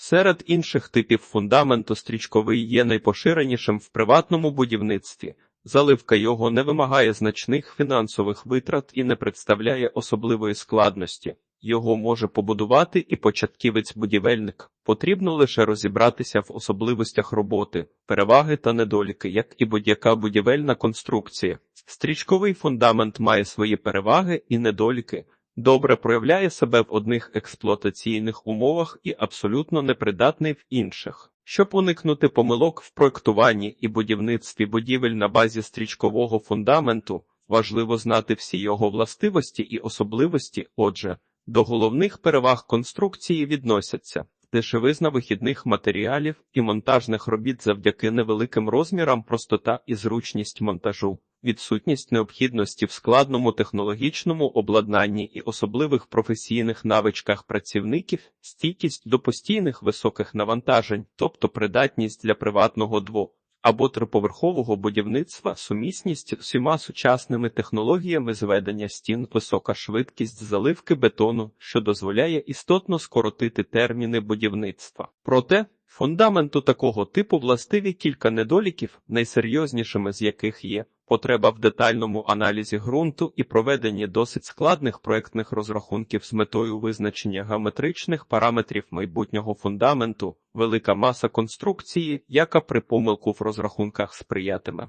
Серед інших типів фундаменту стрічковий є найпоширенішим в приватному будівництві. Заливка його не вимагає значних фінансових витрат і не представляє особливої складності. Його може побудувати і початківець-будівельник. Потрібно лише розібратися в особливостях роботи, переваги та недоліки, як і будь-яка будівельна конструкція. Стрічковий фундамент має свої переваги і недоліки, добре проявляє себе в одних експлуатаційних умовах і абсолютно непридатний в інших. Щоб уникнути помилок в проектуванні і будівництві будівель на базі стрічкового фундаменту, важливо знати всі його властивості і особливості. Отже, до головних переваг конструкції відносяться дешевизна вихідних матеріалів і монтажних робіт завдяки невеликим розмірам, простота і зручність монтажу, відсутність необхідності в складному технологічному обладнанні і особливих професійних навичках працівників, стійкість до постійних високих навантажень, тобто придатність для приватного дво або триповерхового будівництва, сумісність з усіма сучасними технологіями зведення стін, висока швидкість заливки бетону, що дозволяє істотно скоротити терміни будівництва. Проте фундаменту такого типу властиві кілька недоліків, найсерйознішими з яких є потреба в детальному аналізі ґрунту і проведенні досить складних проектних розрахунків з метою визначення геометричних параметрів майбутнього фундаменту, велика маса конструкції, яка при помилку в розрахунках сприятиме.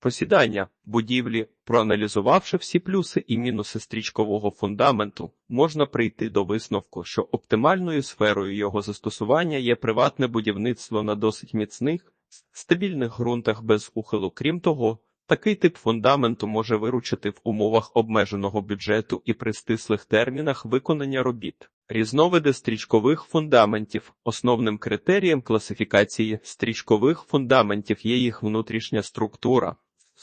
Посідання будівлі, проаналізувавши всі плюси і мінуси стрічкового фундаменту, можна прийти до висновку, що оптимальною сферою його застосування є приватне будівництво на досить міцних, стабільних ґрунтах без ухилу. Крім того, такий тип фундаменту може виручити в умовах обмеженого бюджету і при стислих термінах виконання робіт. Різновиди стрічкових фундаментів. Основним критерієм класифікації стрічкових фундаментів є їх внутрішня структура.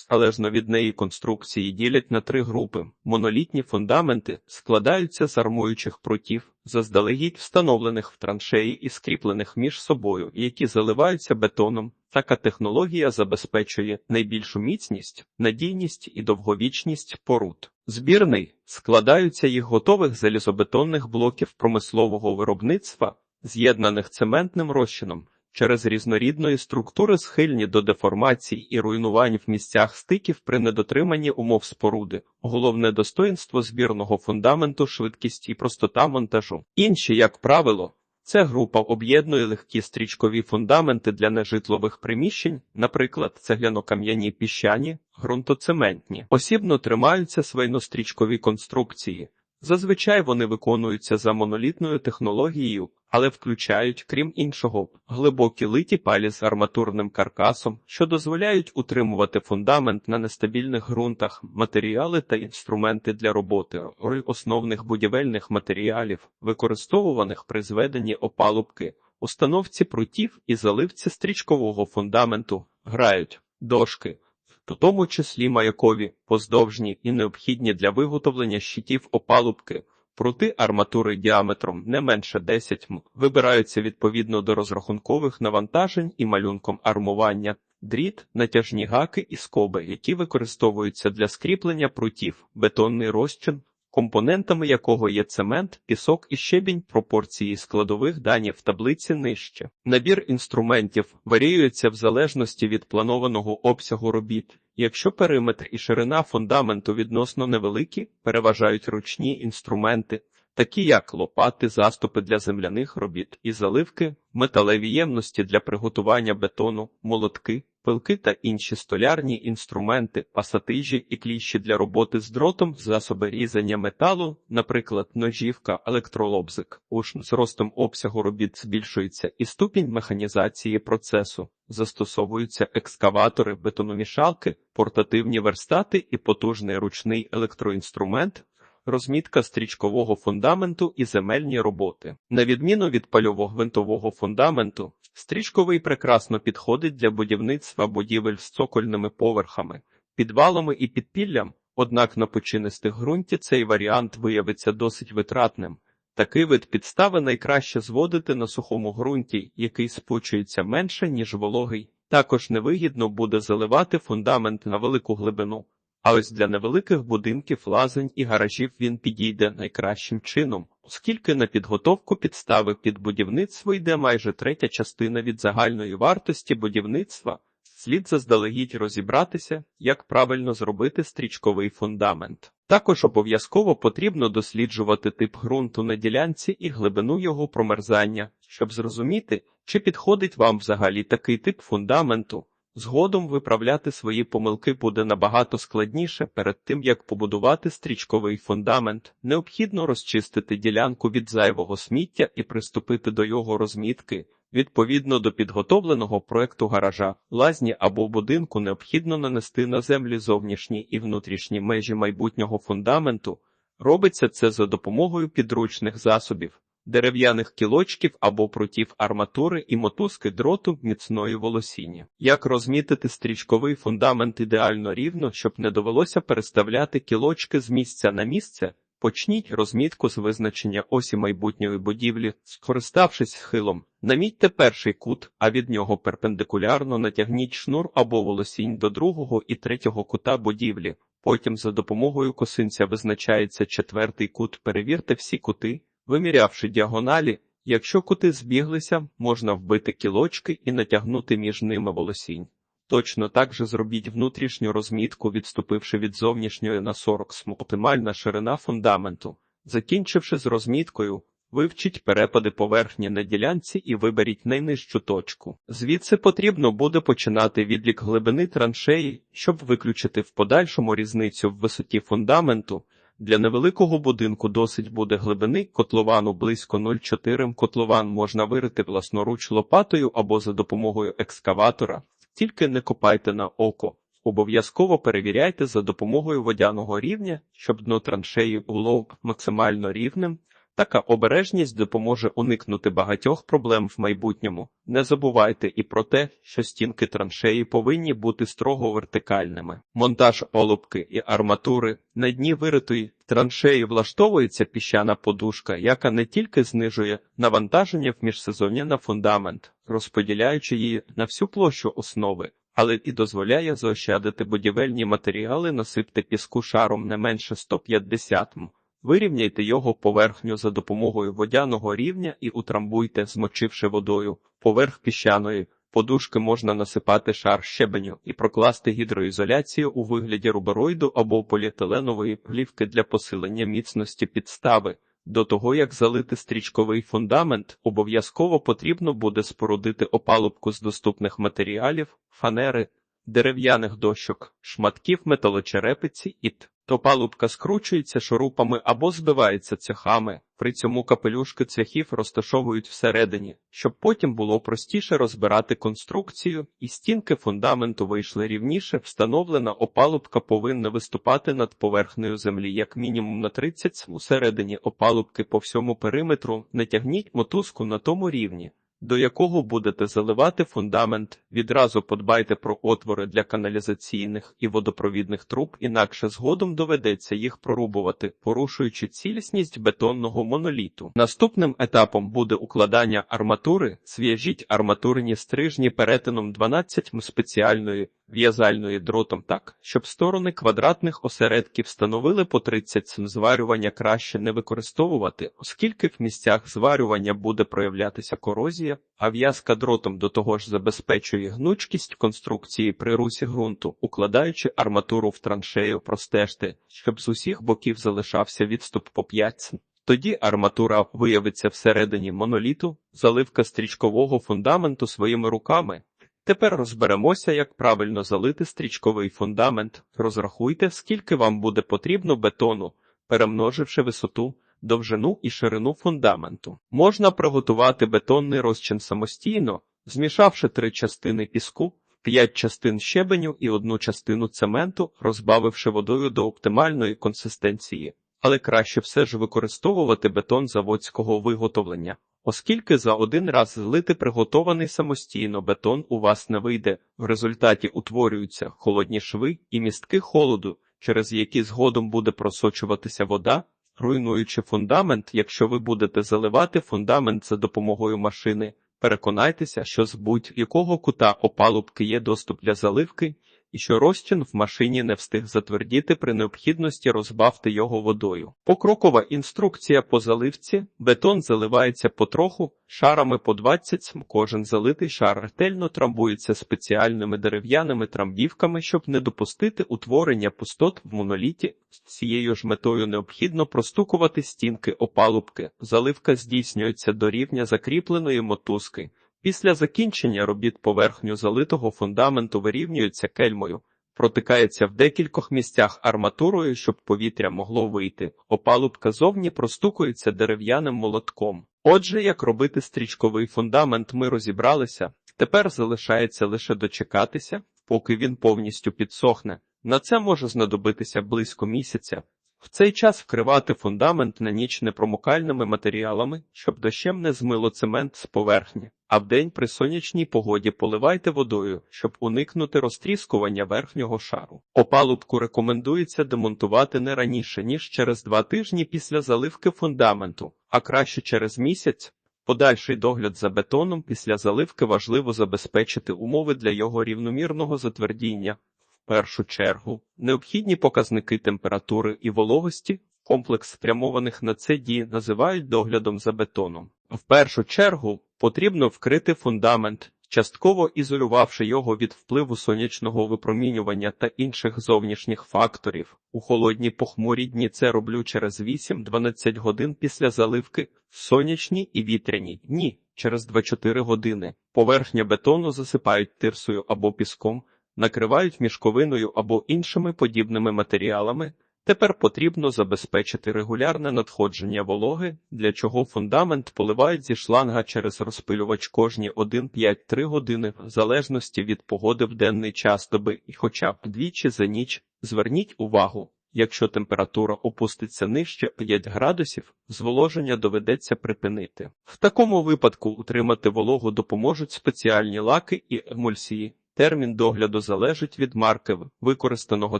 Залежно від неї конструкції ділять на три групи. Монолітні фундаменти складаються з армуючих прутів, заздалегідь встановлених в траншеї і скріплених між собою, які заливаються бетоном. Така технологія забезпечує найбільшу міцність, надійність і довговічність поруд. Збірний складаються їх готових залізобетонних блоків промислового виробництва, з'єднаних цементним розчином. Через різнорідної структури схильні до деформацій і руйнувань в місцях стиків при недотриманні умов споруди, головне достоїнство збірного фундаменту, швидкість і простота монтажу. Інші, як правило, ця група об'єднує легкі стрічкові фундаменти для нежитлових приміщень, наприклад, цегляно-кам'яні піщані, ґрунтоцементні, осібно тримаються свайно-стрічкові конструкції. Зазвичай вони виконуються за монолітною технологією, але включають, крім іншого, глибокі литі палі з арматурним каркасом, що дозволяють утримувати фундамент на нестабільних ґрунтах, матеріали та інструменти для роботи, роль основних будівельних матеріалів, використовуваних при зведенні опалубки, установці прутів і заливці стрічкового фундаменту, грають дошки в тому числі маякові, поздовжні і необхідні для виготовлення щитів опалубки. Прути арматури діаметром не менше 10 м вибираються відповідно до розрахункових навантажень і малюнком армування, дріт, натяжні гаки і скоби, які використовуються для скріплення прутів, бетонний розчин, компонентами якого є цемент, пісок і щебінь пропорції складових дані в таблиці нижче. Набір інструментів варіюється в залежності від планованого обсягу робіт. Якщо периметр і ширина фундаменту відносно невеликі, переважають ручні інструменти, такі як лопати, заступи для земляних робіт і заливки, металеві ємності для приготування бетону, молотки, пилки та інші столярні інструменти, пасатижі і кліщі для роботи з дротом, засоби різання металу, наприклад, ножівка, електролобзик. Уж з ростом обсягу робіт збільшується і ступінь механізації процесу. Застосовуються екскаватори, бетономішалки, портативні верстати і потужний ручний електроінструмент, розмітка стрічкового фундаменту і земельні роботи. На відміну від пальово-гвинтового фундаменту, стрічковий прекрасно підходить для будівництва будівель з цокольними поверхами, підвалами і підпіллям, однак на починистих ґрунті цей варіант виявиться досить витратним. Такий вид підстави найкраще зводити на сухому ґрунті, який спучується менше, ніж вологий. Також невигідно буде заливати фундамент на велику глибину, А ось для невеликих будинків, лазень і гаражів він підійде найкращим чином, оскільки на підготовку підстави під будівництво йде майже третя частина від загальної вартості будівництва. Слід заздалегідь розібратися, як правильно зробити стрічковий фундамент. Також обов'язково потрібно досліджувати тип ґрунту на ділянці і глибину його промерзання, щоб зрозуміти, чи підходить вам взагалі такий тип фундаменту. Згодом виправляти свої помилки буде набагато складніше перед тим, як побудувати стрічковий фундамент. Необхідно розчистити ділянку від зайвого сміття і приступити до його розмітки. Відповідно до підготовленого проекту гаража, лазні або будинку необхідно нанести на землі зовнішні і внутрішні межі майбутнього фундаменту. Робиться це за допомогою підручних засобів, дерев'яних кілочків або прутів арматури і мотузки дроту міцної волосіння. Як розмітити стрічковий фундамент ідеально рівно, щоб не довелося переставляти кілочки з місця на місце? Почніть розмітку з визначення осі майбутньої будівлі, скориставшись схилом. Намітьте перший кут, а від нього перпендикулярно натягніть шнур або волосінь до другого і третього кута будівлі. Потім за допомогою косинця визначається четвертий кут. Перевірте всі кути, вимірявши діагоналі. Якщо кути збіглися, можна вбити кілочки і натягнути між ними волосінь. Точно так же зробіть внутрішню розмітку, відступивши від зовнішньої на 40 см. Оптимальна ширина фундаменту. Закінчивши з розміткою, вивчіть перепади поверхні на ділянці і виберіть найнижчу точку. Звідси потрібно буде починати відлік глибини траншеї, щоб виключити в подальшому різницю в висоті фундаменту. Для невеликого будинку досить буде глибини котловану близько 0,4 котлован можна вирити власноруч лопатою або за допомогою екскаватора. Тільки не копайте на око. Обов'язково перевіряйте за допомогою водяного рівня, щоб дно траншеї було максимально рівним. Така обережність допоможе уникнути багатьох проблем в майбутньому. Не забувайте і про те, що стінки траншеї повинні бути строго вертикальними. Монтаж олупки і арматури на дні виритої траншеї влаштовується піщана подушка, яка не тільки знижує навантаження в міжсезоння на фундамент, розподіляючи її на всю площу основи. Але і дозволяє заощадити будівельні матеріали, насипте піску шаром не менше 150 м. Вирівняйте його поверхню за допомогою водяного рівня і утрамбуйте, змочивши водою. Поверх піщаної подушки можна насипати шар щебеню і прокласти гідроізоляцію у вигляді рубероїду або поліетиленової плівки для посилення міцності підстави. До того, як залити стрічковий фундамент, обов'язково потрібно буде спорудити опалубку з доступних матеріалів, фанери, дерев'яних дощок, шматків металочерепиці і т. То палубка скручується шурупами або збивається цехами. При цьому капелюшки цехів розташовують всередині, щоб потім було простіше розбирати конструкцію, і стінки фундаменту вийшли рівніше. Встановлена опалубка повинна виступати над поверхнею землі як мінімум на 30 см. Усередині опалубки по всьому периметру не тягніть мотузку на тому рівні до якого будете заливати фундамент, відразу подбайте про отвори для каналізаційних і водопровідних труб, інакше згодом доведеться їх прорубувати, порушуючи цілісність бетонного моноліту. Наступним етапом буде укладання арматури, Свіжіть арматурні стрижні перетином 12 м спеціальної в'язальної дротом так, щоб сторони квадратних осередків становили по 30 см. Зварювання краще не використовувати, оскільки в місцях зварювання буде проявлятися корозія, а в'язка дротом до того ж забезпечує гнучкість конструкції при русі ґрунту, укладаючи арматуру в траншею, простежте, щоб з усіх боків залишався відступ по 5 см. Тоді арматура виявиться всередині моноліту, заливка стрічкового фундаменту своїми руками. Тепер розберемося, як правильно залити стрічковий фундамент. Розрахуйте, скільки вам буде потрібно бетону, перемноживши висоту, довжину і ширину фундаменту. Можна приготувати бетонний розчин самостійно, змішавши три частини піску, п'ять частин щебеню і одну частину цементу, розбавивши водою до оптимальної консистенції. Але краще все ж використовувати бетон заводського виготовлення. Оскільки за один раз злити приготований самостійно бетон у вас не вийде, в результаті утворюються холодні шви і містки холоду, через які згодом буде просочуватися вода, руйнуючи фундамент, якщо ви будете заливати фундамент за допомогою машини, переконайтеся, що з будь-якого кута опалубки є доступ для заливки, і що розчин в машині не встиг затвердіти при необхідності розбавте його водою. Покрокова інструкція по заливці. Бетон заливається потроху, шарами по 20 см. Кожен залитий шар ретельно трамбується спеціальними дерев'яними трамбівками, щоб не допустити утворення пустот в моноліті. З цією ж метою необхідно простукувати стінки опалубки. Заливка здійснюється до рівня закріпленої мотузки. Після закінчення робіт поверхню залитого фундаменту вирівнюється кельмою, протикається в декількох місцях арматурою, щоб повітря могло вийти. Опалубка зовні простукується дерев'яним молотком. Отже, як робити стрічковий фундамент, ми розібралися. Тепер залишається лише дочекатися, поки він повністю підсохне. На це може знадобитися близько місяця. В цей час вкривати фундамент на ніч непромокальними матеріалами, щоб дощем не змило цемент з поверхні, а вдень при сонячній погоді поливайте водою, щоб уникнути розтріскування верхнього шару. Опалубку рекомендується демонтувати не раніше, ніж через два тижні після заливки фундаменту, а краще через місяць. Подальший догляд за бетоном після заливки важливо забезпечити умови для його рівномірного затвердіння. В першу чергу необхідні показники температури і вологості, комплекс спрямованих на це дій називають доглядом за бетоном. В першу чергу потрібно вкрити фундамент, частково ізолювавши його від впливу сонячного випромінювання та інших зовнішніх факторів. У холодні похмурі дні це роблю через 8-12 годин після заливки, сонячні і вітряні дні через 2-4 години. Поверхня бетону засипають тирсою або піском накривають мішковиною або іншими подібними матеріалами. Тепер потрібно забезпечити регулярне надходження вологи, для чого фундамент поливають зі шланга через розпилювач кожні 1-5-3 години, в залежності від погоди в денний час доби і хоча б двічі за ніч. Зверніть увагу, якщо температура опуститься нижче 5 градусів, зволоження доведеться припинити. В такому випадку утримати вологу допоможуть спеціальні лаки і емульсії. Термін догляду залежить від марки використаного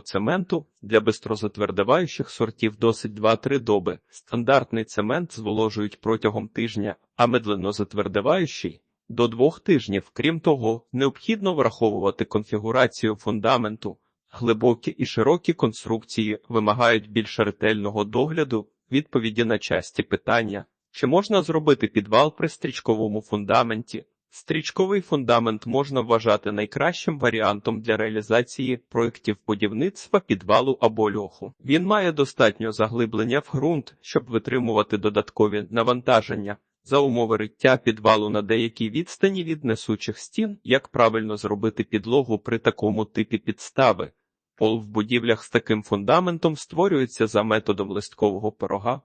цементу для бистрозатвердиваючих сортів досить 2-3 доби. Стандартний цемент зволожують протягом тижня, а медленно затвердиваючий – до двох тижнів. Крім того, необхідно враховувати конфігурацію фундаменту. Глибокі і широкі конструкції вимагають більш ретельного догляду, відповіді на часті питання. Чи можна зробити підвал при стрічковому фундаменті? Стрічковий фундамент можна вважати найкращим варіантом для реалізації проєктів будівництва підвалу або льоху. Він має достатньо заглиблення в ґрунт, щоб витримувати додаткові навантаження. За умови риття підвалу на деякій відстані від несучих стін, як правильно зробити підлогу при такому типі підстави. Пол в будівлях з таким фундаментом створюється за методом листкового пирога.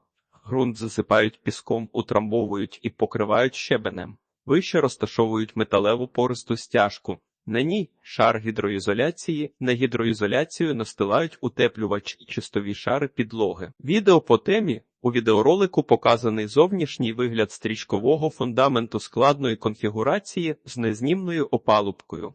Ґрунт засипають піском, утрамбовують і покривають щебенем. Вище розташовують металеву пористу стяжку. На ній шар гідроізоляції, на гідроізоляцію настилають утеплювач і чистові шари підлоги. Відео по темі у відеоролику показаний зовнішній вигляд стрічкового фундаменту складної конфігурації з незнімною опалубкою.